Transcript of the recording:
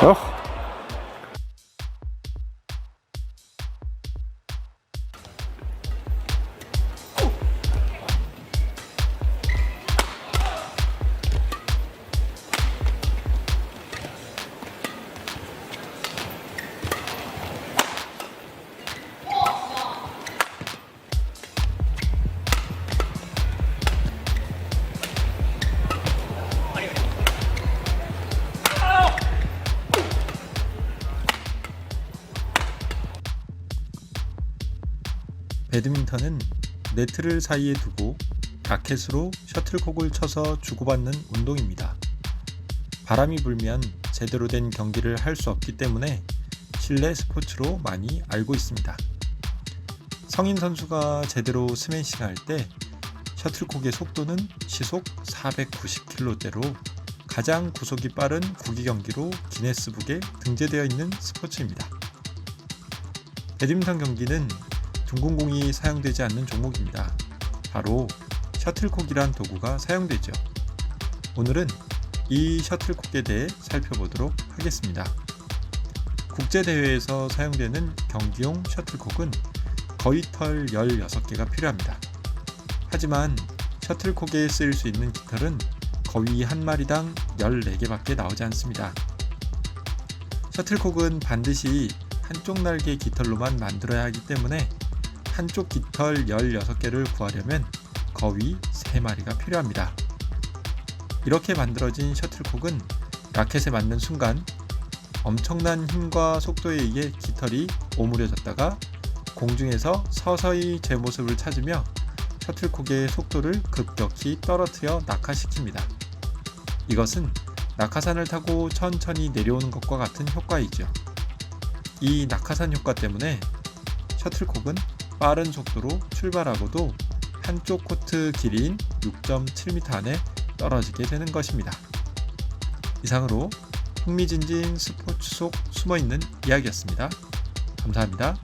Toch? 배드민턴은 네트를 사이에 두고 라켓으로 셔틀콕을 쳐서 주고받는 운동입니다. 바람이 불면 제대로 된 경기를 할 수 없기 때문에 실내 스포츠로 많이 알고 있습니다. 성인 선수가 제대로 스매싱 할때 셔틀콕의 속도는 시속 490km대로 가장 구속이 빠른 구기 경기로 기네스북에 등재되어 있는 스포츠입니다. 배드민턴 경기는 둥근 공이 사용되지 않는 종목입니다. 바로 셔틀콕이란 도구가 사용되죠. 오늘은 이 셔틀콕에 대해 살펴보도록 하겠습니다. 국제대회에서 사용되는 경기용 셔틀콕은 거의 털 16개가 필요합니다. 하지만 셔틀콕에 쓰일 수 있는 깃털은 거의 한 마리당 14개밖에 나오지 않습니다. 셔틀콕은 반드시 한쪽 날개 깃털로만 만들어야 하기 때문에 한쪽 깃털 16개를 구하려면 거의 3마리가 필요합니다. 이렇게 만들어진 셔틀콕은 라켓에 맞는 순간 엄청난 힘과 속도에 의해 깃털이 오므려졌다가 공중에서 서서히 제 모습을 찾으며 셔틀콕의 속도를 급격히 떨어뜨려 낙하시킵니다. 이것은 낙하산을 타고 천천히 내려오는 것과 같은 효과이죠. 이 낙하산 효과 때문에 셔틀콕은 빠른 속도로 출발하고도 한쪽 코트 길이인 6.7m 안에 떨어지게 되는 것입니다. 이상으로 흥미진진 스포츠 속 숨어있는 이야기였습니다. 감사합니다.